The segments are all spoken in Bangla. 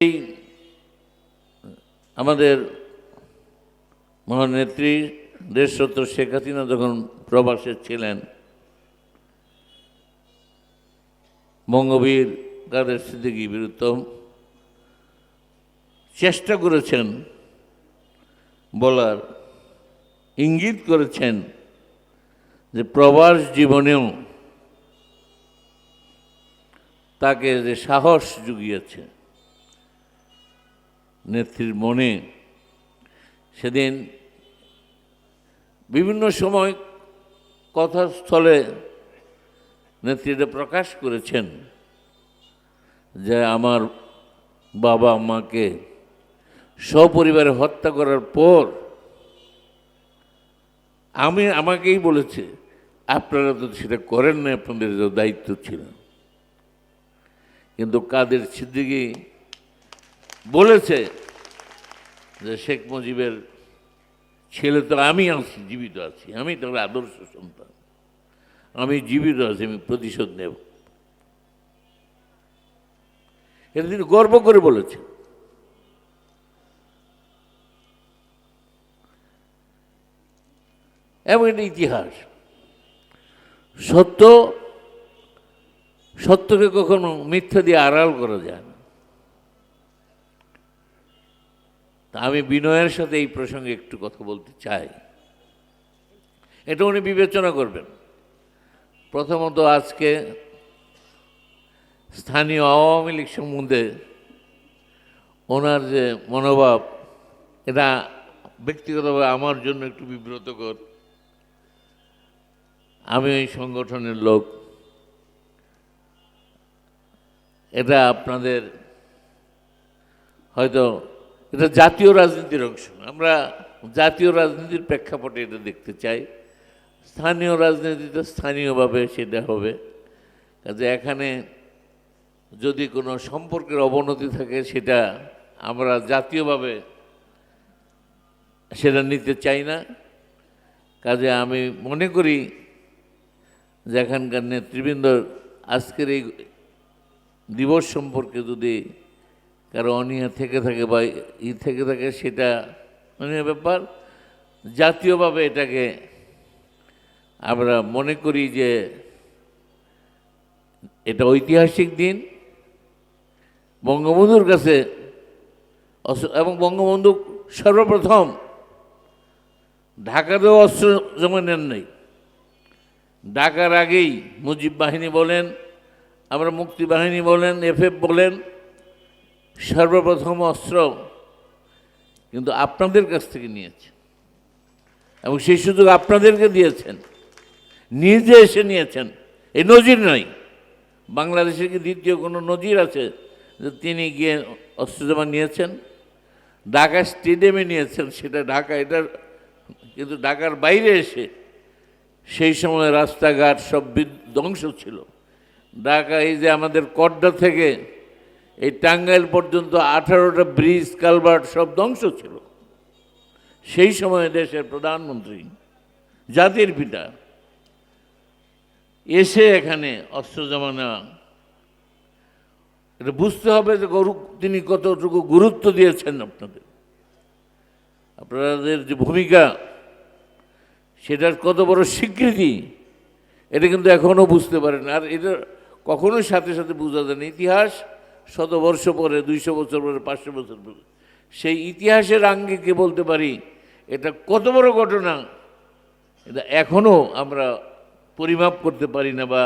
এই আমাদের মহানেত্রী দেশরত্ন শেখ হাসিনা যখন প্রবাসে ছিলেন, বঙ্গবীর কাদের সিদ্দিকী বিরুদ্ধ চেষ্টা করেছেন বলার, ইঙ্গিত করেছেন যে প্রবাস জীবনেও তাকে যে সাহস জুগিয়েছে। নেত্রীর মনে সেদিন বিভিন্ন সময় কথাস্থলে নেত্রীটা প্রকাশ করেছেন যে আমার বাবা মাকে সপরিবারে হত্যা করার পর আমি আমাকেই বলেছে, আপনারা তো সেটা করেন না আপনাদের তো দায়িত্ব ছিল। কিন্তু কাদের সিদ্দিকি বলেছে যে শেখ মুজিবের ছেলে তো আমি আছি জীবিত আছি, আমি তার আদর্শ সন্তান। আমি জীবিত আছি, আমি প্রতিশোধ নেব। এটা তিনি গর্ব করে বলেছেন। এবং এটা ইতিহাস। সত্য, সত্যকে কখনো মিথ্যা দিয়ে আড়াল করা যায় তা আমি বিনয়ের সাথে এই প্রসঙ্গে একটু কথা বলতে চাই। এটা উনি বিবেচনা করবেন। প্রথমত আজকে স্থানীয় আওয়ামী লীগ সম্বন্ধে ওনার যে মনোভাব, এটা ব্যক্তিগতভাবে আমার জন্য একটু বিব্রতকর। আমি ওই সংগঠনের লোক। এটা আপনাদের হয়তো এটা জাতীয় রাজনীতির অংশ। আমরা জাতীয় রাজনীতির প্রেক্ষাপটে এটা দেখতে চাই। স্থানীয় রাজনীতিতে স্থানীয়ভাবে সেটা হবে। কাজে এখানে যদি কোনো সম্পর্কের অবনতি থাকে, সেটা আমরা জাতীয়ভাবে সেটা নিতে চাই না। কাজে আমি মনে করি যে এখানকার নেতৃবৃন্দ আজকের এই দিবস সম্পর্কে যদি কারও অনীহা থেকে থাকে বা ই থেকে থাকে সেটা মানে ব্যাপার। জাতীয়ভাবে এটাকে আমরা মনে করি যে এটা ঐতিহাসিক দিন। বঙ্গবন্ধুর কাছে এবং বঙ্গবন্ধু সর্বপ্রথম ঢাকাতেও অস্ত্র জমা নেন নাই। ডাকার আগেই মুজিব বাহিনী বলেন, আমরা মুক্তি বাহিনী বলেন, এফএফ বলেন সর্বপ্রথম অস্ত্র কিন্তু আপনাদের কাছ থেকে নিয়েছে এবং সেই সুযোগ আপনাদেরকে দিয়েছেন। নিজে এসে নিয়েছেন। এই নজির নয়। বাংলাদেশে কি দ্বিতীয় কোনো নজির আছে যে তিনি গিয়ে অস্ত্র জমা নিয়েছেন? ঢাকা স্টেডিয়ামে নিয়েছেন, সেটা ঢাকা, এটার কিন্তু ঢাকার বাইরে এসে সেই সময় রাস্তাঘাট সব ধ্বংস ছিল। ঢাকা এই যে আমাদের কড্ডা থেকে এই টাঙ্গাইল পর্যন্ত আঠারোটা ব্রিজ কালভার্ট সব ধ্বংস ছিল। সেই সময় দেশের প্রধানমন্ত্রী, জাতির পিতা এসে এখানে অস্ত্র জমা নেওয়া। এটা বুঝতে হবে যে গরু, তিনি কতটুকু গুরুত্ব দিয়েছেন আপনাদের। আপনাদের যে ভূমিকা, সেটার কত বড় স্বীকৃতি, এটা কিন্তু এখনও বুঝতে পারেন। আর এটা কখনোই সাথে সাথে বোঝা যায় না ইতিহাস শত বর্ষ পরে, দুইশো বছর পরে, পাঁচশো বছর পরে। সেই ইতিহাসের আঙ্গিকে বলতে পারি, এটা কত বড় ঘটনা। এটা এখনও আমরা পরিমাপ করতে পারি না বা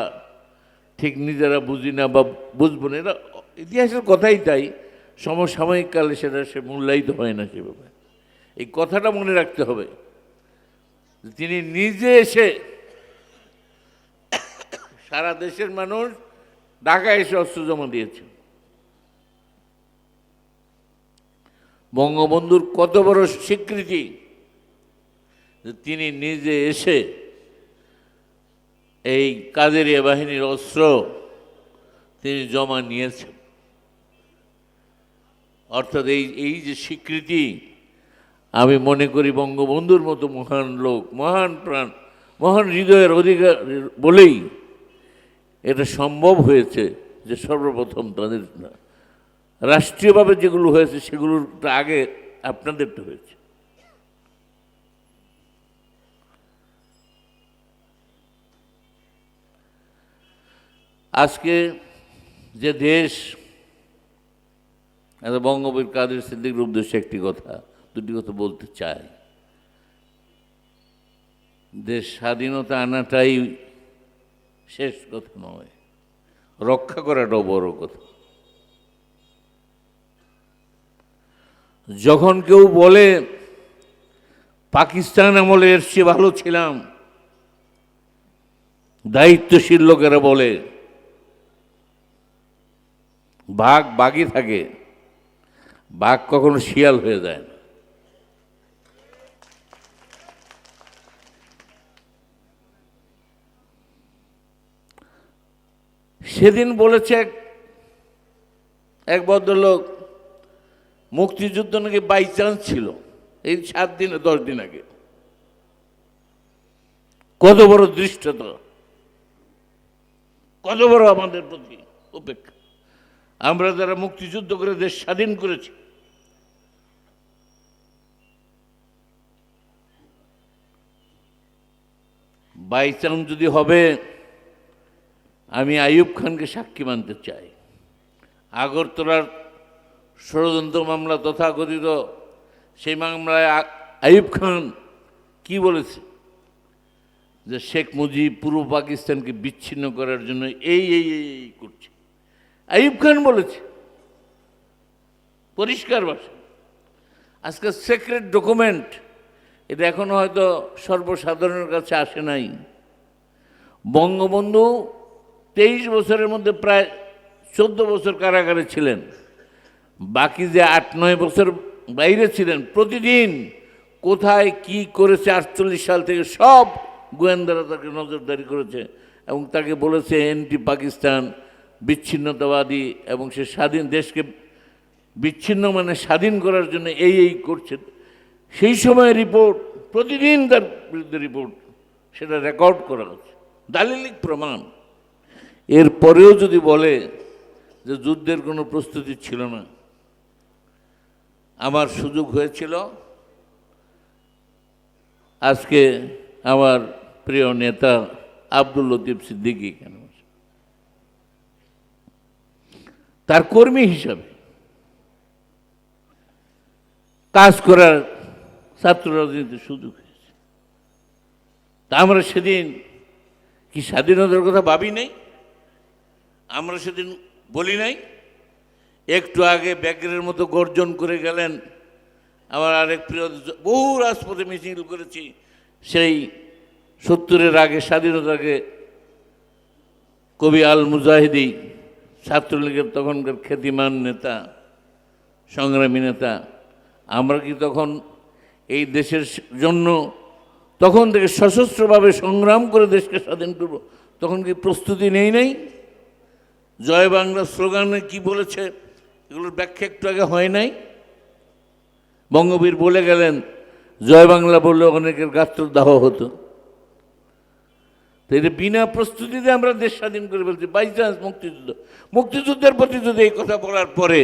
ঠিক নিজেরা বুঝি না বা বুঝব না। এটা ইতিহাসের কথাই তাই, সমসাময়িক কালে সেটা সে মূল্যায়িত হয় না সেভাবে। এই কথাটা মনে রাখতে হবে তিনি নিজে এসে সারা দেশের মানুষ ঢাকায় এসে অস্ত্র জমা দিয়েছে বঙ্গবন্ধুর কত বড় স্বীকৃতি? তিনি নিজে এসে এই কাদেরিয়া বাহিনীর অস্ত্র তিনি জমা নিয়েছেন। অর্থাৎ এই এই যে স্বীকৃতি, আমি মনে করি বঙ্গবন্ধুর মতো মহান লোক, মহান প্রাণ, মহান হৃদয়ের অধিকার বলেই এটা সম্ভব হয়েছে যে সর্বপ্রথম তাদের রাষ্ট্রীয়ভাবে যেগুলো হয়েছে সেগুলোর আগে আপনাদেরটা হয়েছে। আজকে যে দেশ বঙ্গবীর কাদের সিদ্দিকের উদ্দেশ্যে একটি কথা, দুটি কথা বলতে চাই। দেশ স্বাধীনতা আনাটাই শেষ কথা নয়, রক্ষা করাটাও বড় কথা। যখন কেউ বলে পাকিস্তান আমলে এর চেয়ে ভালো ছিলাম। দায়িত্বশীল লোকেরা বলে, বাঘ বাঘই থাকে, বাঘ কখনো শিয়াল হয়ে যায় না। সেদিন বলেছে এক এক ভদ্রলোক মুক্তিযুদ্ধ নাকি বাই চান্স ছিল? এই সাত দিনে, দশ দিন আগে। কত বড় দৃষ্টতা? কত বড় আমাদের প্রতি উপেক্ষা? আমরা যারা মুক্তিযুদ্ধ করে দেশ স্বাধীন করেছি বাই চান্স যদি হবে, আমি আইয়ুব খানকে সাক্ষী মানতে চাই। আগরতলার ষড়যন্ত্র মামলা তথাকথিত, সেই মামলায় আ- আইয়ুব খান কি বলেছে? যে শেখ মুজিব পূর্ব পাকিস্তানকে বিচ্ছিন্ন করার জন্য এই এই এই করছে। আইয়ুব খান বলেছে, পরিষ্কার ভাষা। আজকে সিক্রেট ডকুমেন্ট এটা এখনও হয়তো সর্বসাধারণের কাছে আসে নাই। বঙ্গবন্ধু তেইশ বছরের মধ্যে প্রায় চোদ্দ বছর কারাগারে ছিলেন। বাকি যে আট, নয় বছর বাইরে ছিলেন, প্রতিদিন কোথায় কি করেছে আটচল্লিশ সাল থেকে সব গোয়েন্দারা তাকে নজরদারি করেছে এবং তাকে বলেছে, এন্টি পাকিস্তান বিচ্ছিন্নতাবাদী এবং সে স্বাধীন দেশকে বিচ্ছিন্ন মানে স্বাধীন করার জন্য এই এই করছে। সেই সময় রিপোর্ট, প্রতিদিন তার বিরুদ্ধে রিপোর্ট, সেটা রেকর্ড করা হচ্ছে। দালিলিক প্রমাণ। এরপরেও যদি বলে যে যুদ্ধের কোনো প্রস্তুতি ছিল না আমার সুযোগ হয়েছিল। আজকে আমার প্রিয় নেতা আব্দুল লতিফ সিদ্দিকি কেন? তার কর্মী হিসাবে কাজ করার ছাত্র রাজনীতির সুযোগ হয়েছে। তা আমরা সেদিন কি স্বাধীনতার কথা ভাবি নাই? আমরা সেদিন বলি নাই? একটু আগে ব্যাগের মতো গর্জন করে গেলেন। আমার আরেক প্রিয় বহু রাজপথে মিছিল করেছি। সেই সত্তরের আগে, স্বাধীনতার আগে কবি আল মুজাহিদি, ছাত্রলীগের তখনকার খ্যাতিমান নেতা, সংগ্রামী নেতা, আমরা কি তখন এই দেশের জন্য তখন থেকে সশস্ত্রভাবে সংগ্রাম করে দেশকে স্বাধীন করব, তখন কি প্রস্তুতি নেই নাই? জয় বাংলা স্লোগানে কি বলেছে? এগুলোর ব্যাখ্যা একটু আগে হয় নাই? বঙ্গবীর বলে গেলেন, জয় বাংলা বললে অনেকের গাত্রদাহ হতো। তো এটা বিনা প্রস্তুতিতে আমরা দেশ স্বাধীন করে ফেলছি বাই চান্স মুক্তিযুদ্ধ। মুক্তিযুদ্ধের প্রতি যদি এই কথা বলার পরে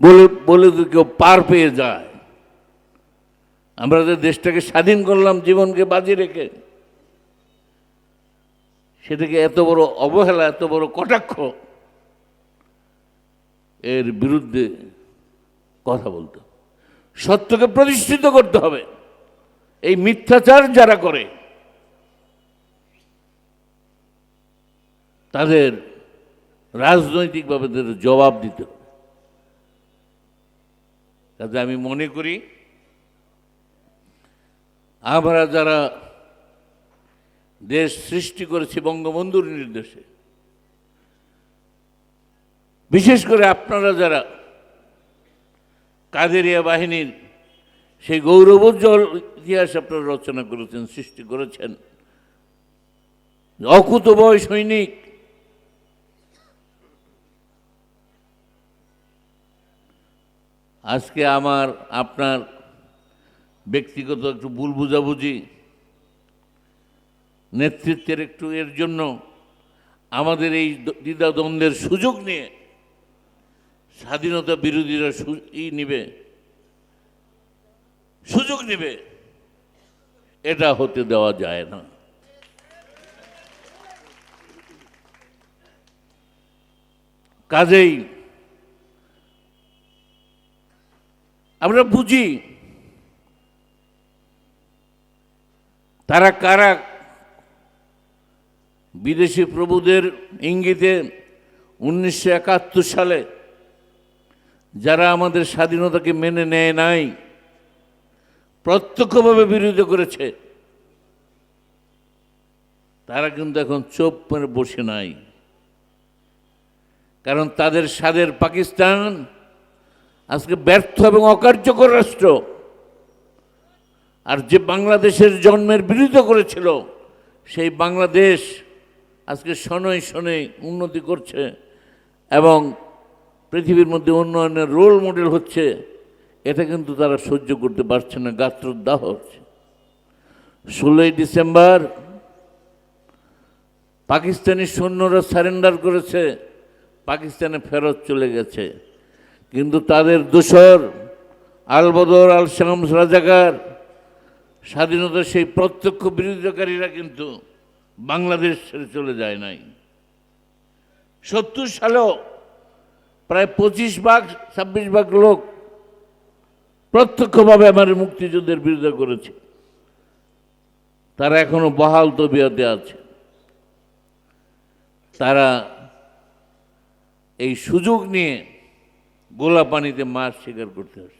বলে বলে যদি কেউ পার পেয়ে যায়, আমরা যে দেশটাকে স্বাধীন করলাম, জীবনকে বাজি রেখে, সেটাকে এত বড় অবহেলা, এত বড় কটাক্ষ এর বিরুদ্ধে কথা বলতে। সত্যকে প্রতিষ্ঠিত করতে হবে। এই মিথ্যাচার যারা করে, তাদের রাজনৈতিকভাবে তাদের জবাব দিতে হবে। কাজে আমি মনে করি, আমরা যারা দেশ সৃষ্টি করেছি বঙ্গবন্ধুর নির্দেশে বিশেষ করে আপনারা যারা কাদেরিয়া বাহিনীর সেই গৌরবোজ্জ্বল ইতিহাস আপনারা রচনা করেছেন, সৃষ্টি করেছেন অকুতবয় সৈনিক, আজকে আমার, আপনার ব্যক্তিগত একটু ভুল বুঝাবুঝি, নেতৃত্বের একটু এর জন্য আমাদের এই দ্বিধাদ্বন্দ্বের সুযোগ নিয়ে স্বাধীনতা বিরোধীরা ই নিবে, সুযোগ নিবে, এটা হতে দেওয়া যায় না। কাজেই আমরা বুঝি, তারা কারা বিদেশি প্রভুদের ইঙ্গিতে উনিশশো একাত্তর সালে যারা আমাদের স্বাধীনতাকে মেনে নেয় নাই, প্রত্যক্ষভাবে বিরোধিতা করেছে, তারা কিন্তু এখন চোপ মেরে বসে নাই। কারণ তাদের স্বাদের পাকিস্তান আজকে ব্যর্থ এবং অকার্যকর রাষ্ট্র। আর যে বাংলাদেশের জন্মের বিরোধিতা করেছিল, সেই বাংলাদেশ আজকে শনৈ শনৈ উন্নতি করছে এবং পৃথিবীর মধ্যে উন্নয়নের রোল মডেল হচ্ছে, এটা কিন্তু তারা সহ্য করতে পারছে না গাত্রদাহ হচ্ছে। ষোলোই ডিসেম্বর, পাকিস্তানি সৈন্যরা সারেন্ডার করেছে, পাকিস্তানে ফেরত চলে গেছে। কিন্তু তাদের দোসর আলবদর আল শামস রাজাকার, স্বাধীনতার সেই প্রত্যক্ষ বিরোধিতাকারীরা কিন্তু বাংলাদেশ ছেড়ে চলে যায় নাই। সত্তর সালেও প্রায় পঁচিশ ভাগ, ছাব্বিশ ভাগ লোক প্রত্যক্ষভাবে আমার মুক্তিযুদ্ধের বিরোধিতা করেছে। তারা এখনও বহাল তবিয়তে আছে। তারা এই সুযোগ নিয়ে গোলা পানিতে মাছ শিকার করতে আসে